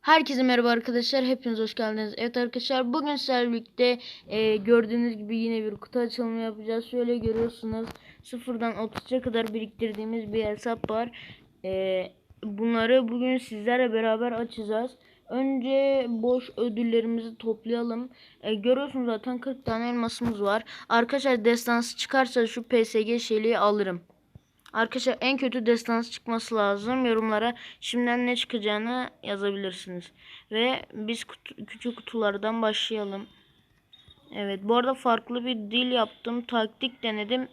Herkese merhaba arkadaşlar. Hepiniz hoş geldiniz. Evet arkadaşlar bugün sizlerle birlikte e, gördüğünüz gibi yine bir kutu açılımı yapacağız. Şöyle görüyorsunuz sıfırdan 30'a kadar biriktirdiğimiz bir hesap var. E, bunları bugün sizlerle beraber açacağız. Önce boş ödüllerimizi toplayalım. E, görüyorsunuz zaten 40 tane elmasımız var. Arkadaşlar destansı çıkarsa şu PSG şeyliği alırım. Arkadaşlar en kötü destansı çıkması lazım. Yorumlara şimdiden ne çıkacağını yazabilirsiniz. Ve biz kutu- küçük kutulardan başlayalım. Evet bu arada farklı bir dil yaptım. Taktik denedim.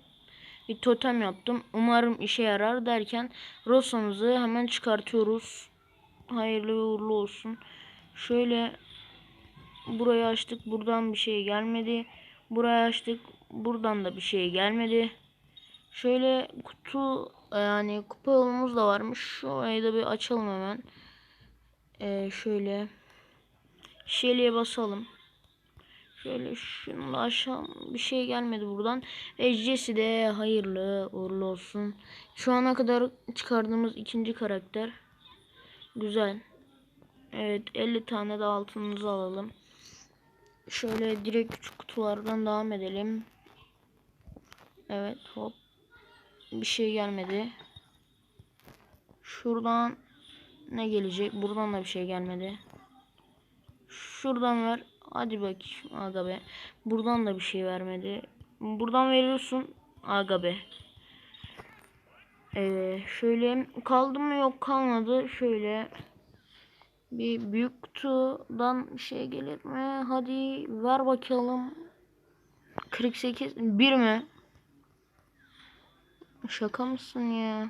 Bir totem yaptım. Umarım işe yarar derken Rosa'mızı hemen çıkartıyoruz. Hayırlı ve uğurlu olsun. Şöyle burayı açtık. Buradan bir şey gelmedi. Burayı açtık. Buradan da bir şey gelmedi. Şöyle kutu yani kupa yolumuz da varmış. Şurayı da bir açalım hemen. Ee, şöyle şeliğe basalım. Şöyle şunu aşağı bir şey gelmedi buradan. Jesse de hayırlı uğurlu olsun. Şu ana kadar çıkardığımız ikinci karakter. Güzel. Evet 50 tane de altınımızı alalım. Şöyle direkt küçük kutulardan devam edelim. Evet hop bir şey gelmedi. Şuradan ne gelecek? Buradan da bir şey gelmedi. Şuradan ver. Hadi bak aga be. Buradan da bir şey vermedi. Buradan veriyorsun. Aga be. Ee, şöyle kaldı mı yok kalmadı. Şöyle bir büyük kutudan bir şey gelir mi? Hadi ver bakalım. 48 bir mi? Şaka mısın ya?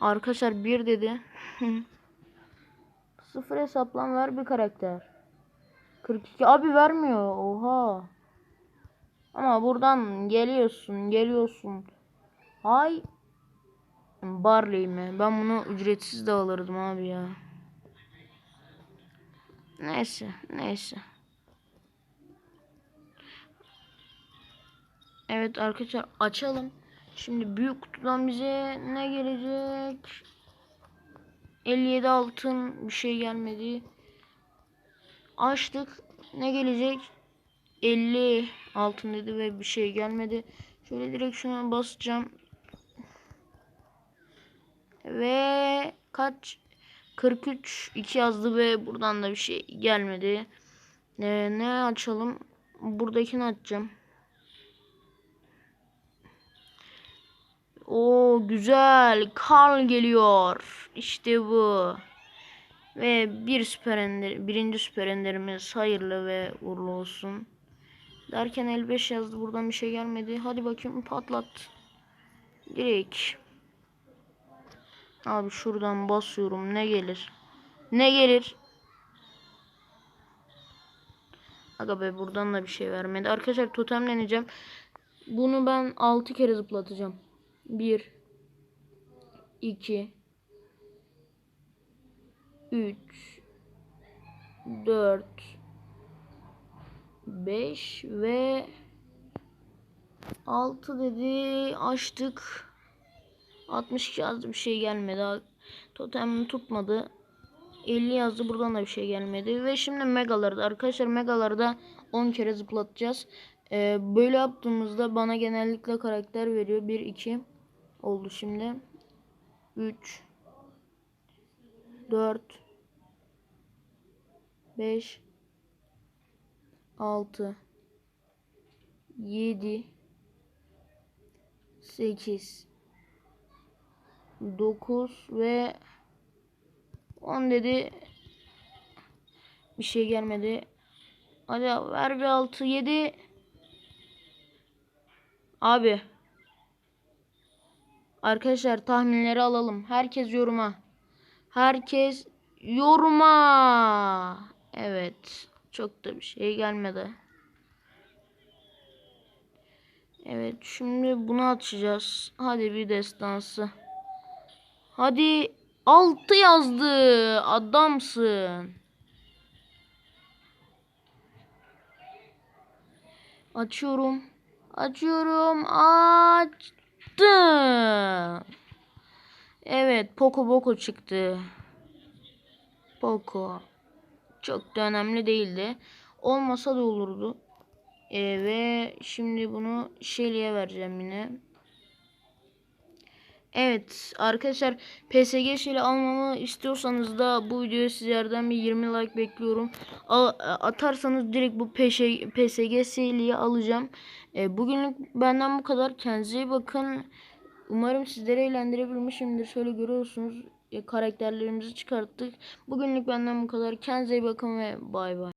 Arkadaşlar bir dedi. Sıfır hesaplan ver bir karakter. 42 abi vermiyor. Oha. Ama buradan geliyorsun, geliyorsun. Hay. Barley mi? Ben bunu ücretsiz de alırdım abi ya. Neyse, neyse. Evet arkadaşlar açalım. Şimdi büyük kutudan bize ne gelecek? 57 altın bir şey gelmedi. Açtık. Ne gelecek? 50 altın dedi ve bir şey gelmedi. Şöyle direkt şuna basacağım. Ve kaç? 43 2 yazdı ve buradan da bir şey gelmedi. Ee, ne açalım? Buradakini açacağım. O güzel. Karl geliyor. İşte bu. Ve bir süper ender, birinci süper enderimiz hayırlı ve uğurlu olsun. Derken 55 yazdı. Buradan bir şey gelmedi. Hadi bakayım patlat. Direkt. Abi şuradan basıyorum. Ne gelir? Ne gelir? Aga be buradan da bir şey vermedi. Arkadaşlar totemleneceğim. Bunu ben 6 kere zıplatacağım. 1 2 3 4 5 ve 6 dedi. Açtık. 62 yazdı bir şey gelmedi. Totem tutmadı. 50 yazdı buradan da bir şey gelmedi. Ve şimdi megalarda arkadaşlar megalarda 10 kere zıplatacağız. Ee, böyle yaptığımızda bana genellikle karakter veriyor. 1 2 oldu şimdi 3 4 5 6 7 8 9 ve 10 dedi. Bir şey gelmedi. Hadi ver bir 6 7 Abi Arkadaşlar tahminleri alalım. Herkes yoruma. Herkes yoruma. Evet. Çok da bir şey gelmedi. Evet. Şimdi bunu açacağız. Hadi bir destansı. Hadi. Altı yazdı. Adamsın. Açıyorum. Açıyorum. Açtım. Evet. Poco Boco çıktı. Poco. Çok da önemli değildi. Olmasa da olurdu. Ee, ve şimdi bunu Shelly'e vereceğim yine. Evet arkadaşlar PSG Shelly almamı istiyorsanız da bu videoya sizlerden bir 20 like bekliyorum. Al- atarsanız direkt bu PSG, PSG Shelly'yi alacağım. Ee, bugünlük benden bu kadar. Kendinize iyi bakın. Umarım sizleri eğlendirebilmişimdir. Şöyle görüyorsunuz e, karakterlerimizi çıkarttık. Bugünlük benden bu kadar. Kendinize iyi bakın ve bay bay.